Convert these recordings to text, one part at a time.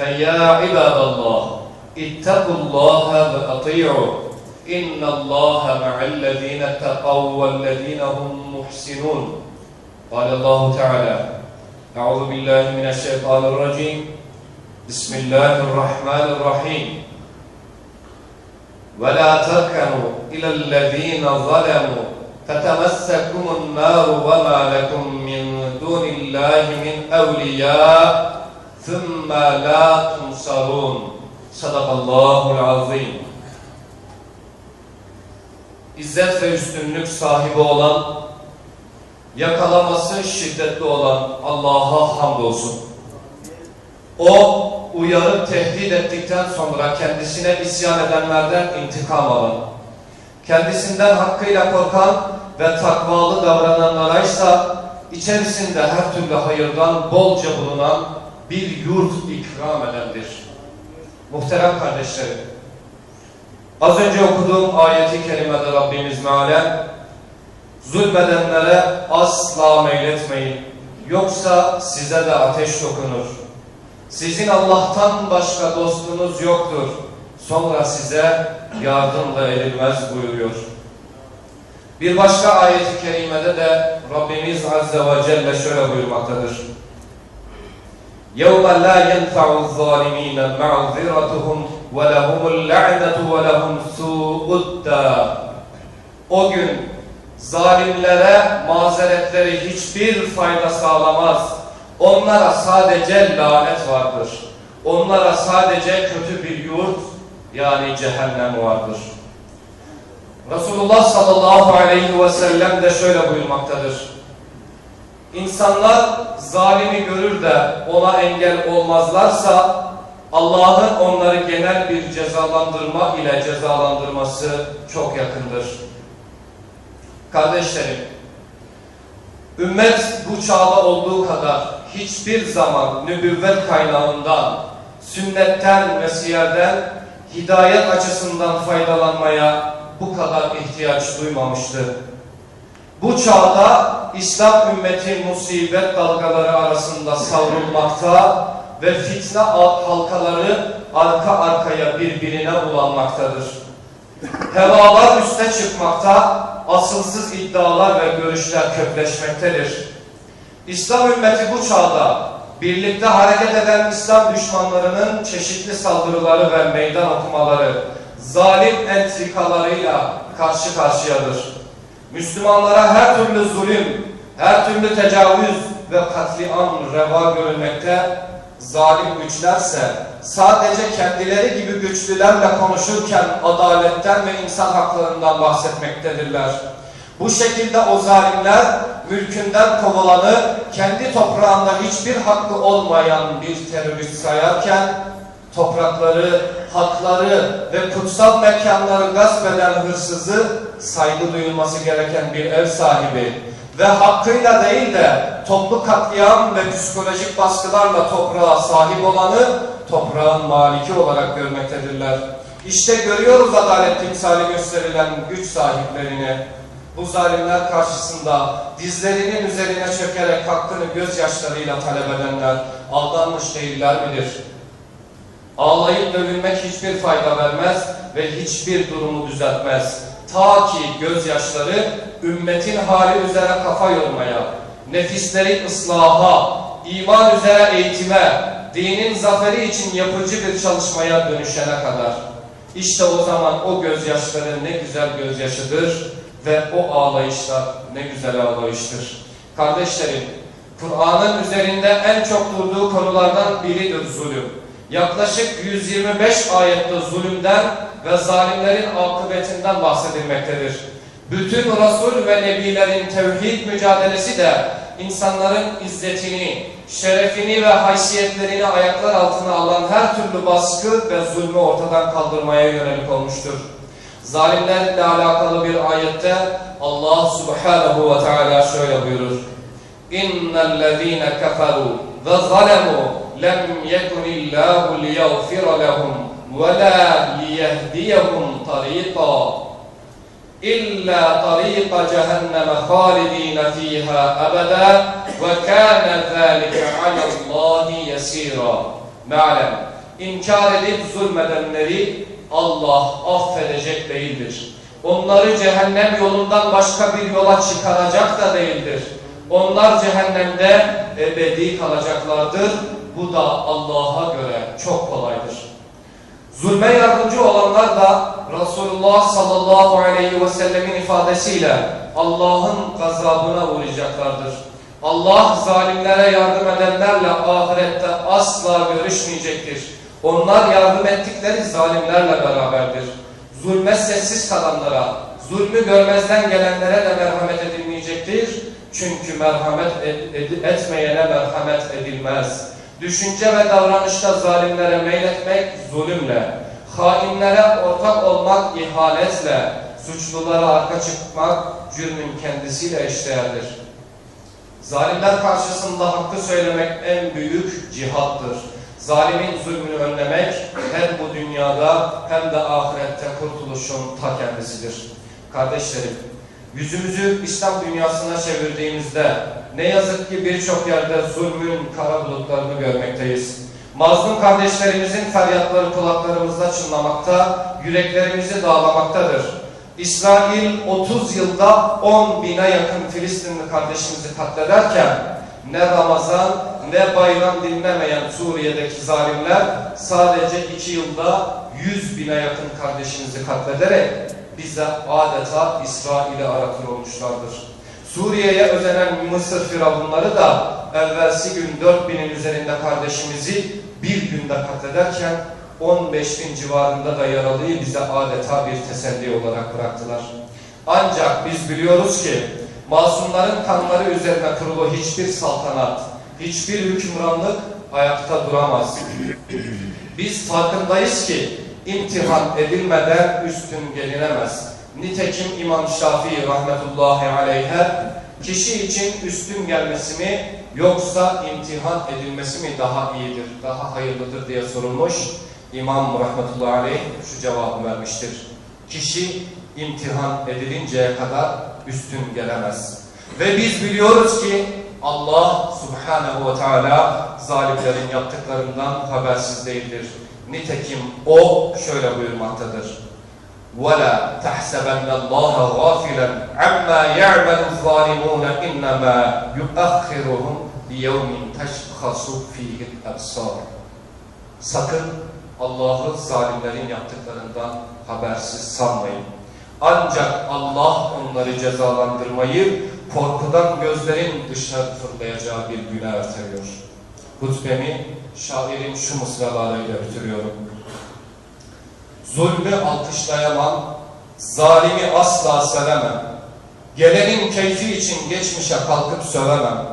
فيا عباد الله اتقوا الله وأطيعوا. إن الله مع الذين اتقوا والذين هم محسنون. قال الله تعالى أعوذ بالله من الشيطان الرجيم. بسم الله الرحمن الرحيم. ولا تركنوا إلى الذين ظلموا. فتمسكم النار وما لكم من دون الله من أولياء. ثم لا تنصرون صدق الله العظيم İzzet ve üstünlük sahibi olan, yakalaması şiddetli olan Allah'a hamdolsun. O uyarıp tehdit ettikten sonra kendisine isyan edenlerden intikam alan, kendisinden hakkıyla korkan ve takvalı davrananlara ise içerisinde her türlü hayırdan bolca bulunan bir yurt ikram edendir. Muhterem kardeşlerim, az önce okuduğum ayeti kerimede Rabbimiz mealen, zulmedenlere asla meyletmeyin, yoksa size de ateş dokunur. Sizin Allah'tan başka dostunuz yoktur. Sonra size yardım da edilmez buyuruyor. Bir başka ayet-i kerimede de Rabbimiz Azze ve Celle şöyle buyurmaktadır. يَوْمَ لَا يَنْفَعُ الظَّالِمِينَ مَعْذِرَتُهُمْ وَلَهُمُ اللَّعْنَةُ وَلَهُمْ سُوءُ الدَّارِ O gün zalimlere mazeretleri hiçbir fayda sağlamaz. Onlara sadece lanet vardır. Onlara sadece kötü bir yurt yani cehennem vardır. Resulullah sallallahu aleyhi ve sellem de şöyle buyurmaktadır. İnsanlar zalimi görür de ona engel olmazlarsa Allah'ın onları genel bir cezalandırma ile cezalandırması çok yakındır. Kardeşlerim, ümmet bu çağda olduğu kadar hiçbir zaman nübüvvet kaynağından, sünnetten ve siyerden hidayet açısından faydalanmaya bu kadar ihtiyaç duymamıştı. Bu çağda İslam ümmeti musibet dalgaları arasında savrulmakta ve fitne halkaları arka arkaya birbirine ulanmaktadır. Hevalar üste çıkmakta, asılsız iddialar ve görüşler kökleşmektedir. İslam ümmeti bu çağda birlikte hareket eden İslam düşmanlarının çeşitli saldırıları ve meydan okumaları, zalim entrikalarıyla karşı karşıyadır. Müslümanlara her türlü zulüm, her türlü tecavüz ve katliam reva görülmekte, zalim güçlerse sadece kendileri gibi güçlülerle konuşurken adaletten ve insan haklarından bahsetmektedirler. Bu şekilde o zalimler mülkünden kovulanı kendi toprağında hiçbir hakkı olmayan bir terörist sayarken toprakları, hakları ve kutsal mekanları gasp eden hırsızı saygı duyulması gereken bir ev sahibi ve hakkıyla değil de toplu katliam ve psikolojik baskılarla toprağa sahip olanı toprağın maliki olarak görmektedirler. İşte görüyoruz adalet timsali gösterilen güç sahiplerini. Bu zalimler karşısında dizlerinin üzerine çökerek hakkını gözyaşlarıyla talep edenler aldanmış değiller midir? Ağlayıp dövülmek hiçbir fayda vermez ve hiçbir durumu düzeltmez. Ta ki gözyaşları ümmetin hali üzere kafa yormaya, nefisleri ıslaha, iman üzere eğitime, dinin zaferi için yapıcı bir çalışmaya dönüşene kadar. İşte o zaman o gözyaşları ne güzel gözyaşıdır ve o ağlayışlar ne güzel ağlayıştır. Kardeşlerim, Kur'an'ın üzerinde en çok durduğu konulardan biridir zulüm. Yaklaşık 125 ayette zulümden ve zalimlerin akıbetinden bahsedilmektedir. Bütün Resul ve Nebilerin tevhid mücadelesi de insanların izzetini, şerefini ve haysiyetlerini ayaklar altına alan her türlü baskı ve zulmü ortadan kaldırmaya yönelik olmuştur. Zalimlerle alakalı bir ayette Allah subhanahu ve teala şöyle buyurur. İnnellezîne keferû ve zalemû lem yekunillâhu liyaghfira lehum ve la liyehdiyehum tariqa إلا طريق جهنم خالدين فيها أبدا وكان ذلك على الله يسيرا Mealen, inkar edip zulmedenleri Allah affedecek değildir. Onları cehennem yolundan başka bir yola çıkaracak da değildir. Onlar cehennemde ebedi kalacaklardır. bu da Allah'a göre çok kolaydır. Zulme yardımcı olanlar da Resulullah sallallahu aleyhi ve sellemin ifadesiyle Allah'ın gazabına uğrayacaklardır. Allah zalimlere yardım edenlerle ahirette asla görüşmeyecektir. Onlar yardım ettikleri zalimlerle beraberdir. Zulme sessiz kalanlara, zulmü görmezden gelenlere de merhamet edilmeyecektir. Çünkü merhamet ed- ed- etmeyene merhamet edilmez. Düşünce ve davranışta zalimlere meyletmek zulümle, hainlere ortak olmak ihanetle, suçlulara arka çıkmak cürmün kendisiyle eşdeğerdir. Zalimler karşısında hakkı söylemek en büyük cihattır. Zalimin zulmünü önlemek hem bu dünyada hem de ahirette kurtuluşun ta kendisidir. Kardeşlerim, yüzümüzü İslam dünyasına çevirdiğimizde ne yazık ki birçok yerde zulmün kara bulutlarını görmekteyiz. Mazlum kardeşlerimizin feryatları kulaklarımızda çınlamakta, yüreklerimizi dağlamaktadır. İsrail 30 yılda 10 bine yakın Filistinli kardeşimizi katlederken ne Ramazan ne bayram dinlemeyen Suriye'deki zalimler sadece 2 yılda 100 bine yakın kardeşimizi katlederek bize adeta İsrail'i aratır olmuşlardır. Suriye'ye özenen Mısır firavunları da evvelsi gün 4000'in üzerinde kardeşimizi bir günde katlederken 15 bin civarında da yaralıyı bize adeta bir teselli olarak bıraktılar. Ancak biz biliyoruz ki masumların kanları üzerine kurulu hiçbir saltanat, hiçbir hükümranlık ayakta duramaz. Biz farkındayız ki imtihan edilmeden üstün gelinemez. Nitekim İmam Şafii rahmetullahi aleyhe kişi için üstün gelmesi mi yoksa imtihan edilmesi mi daha iyidir, daha hayırlıdır diye sorulmuş. İmam rahmetullahi aleyh şu cevabı vermiştir. Kişi imtihan edilinceye kadar üstün gelemez. Ve biz biliyoruz ki Allah subhanehu ve teala zalimlerin yaptıklarından habersiz değildir. Nitekim o şöyle buyurmaktadır. وَلَا تَحْسَبَنَّ اللّٰهَ غَافِلًا عَمَّا يَعْمَلُ الظَّالِمُونَ اِنَّمَا يُؤَخِّرُهُمْ لِيَوْمٍ تَشْخَصُ ف۪يهِ الْأَبْصَارِ Sakın Allah'ı zalimlerin yaptıklarından habersiz sanmayın. Ancak Allah onları cezalandırmayı korkudan gözlerin dışarı fırlayacağı bir güne erteliyor. Hutbemi şairin şu mısralarıyla bitiriyorum. Zulmü alkışlayamam, zalimi asla sevemem. Gelenin keyfi için geçmişe kalkıp sövemem.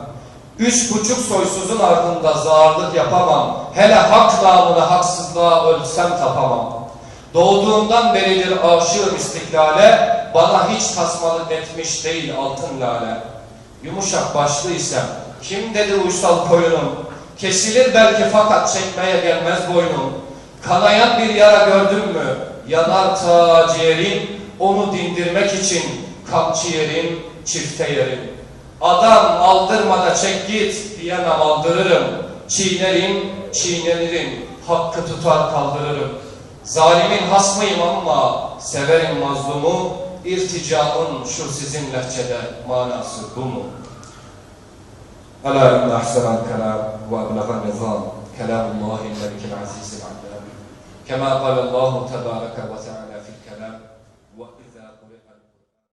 Üç buçuk soysuzun ardında zağırlık yapamam. Hele hak namına haksızlığa ölsem tapamam. Doğduğumdan beridir aşığım istiklale, bana hiç tasmalık etmiş değil altın lale. Yumuşak başlı isem, kim dedi uysal koyunum? Kesilir belki fakat çekmeye gelmez boynum. Kanayan bir yara gördün mü? Yanar ta ciğerin, onu dindirmek için kapçı yerin, çifte yerin. Adam aldırma da çek git diyemem aldırırım. Çiğnerim, çiğnenirim, hakkı tutar kaldırırım. Zalimin hasmıyım ama severim mazlumu, irticanın şu sizin lehçede manası bu mu? Ala inna ahsanal kelam ve ablagan nizam. Kelamullahi illâ bikel azizil كما قال الله تبارك وتعالى.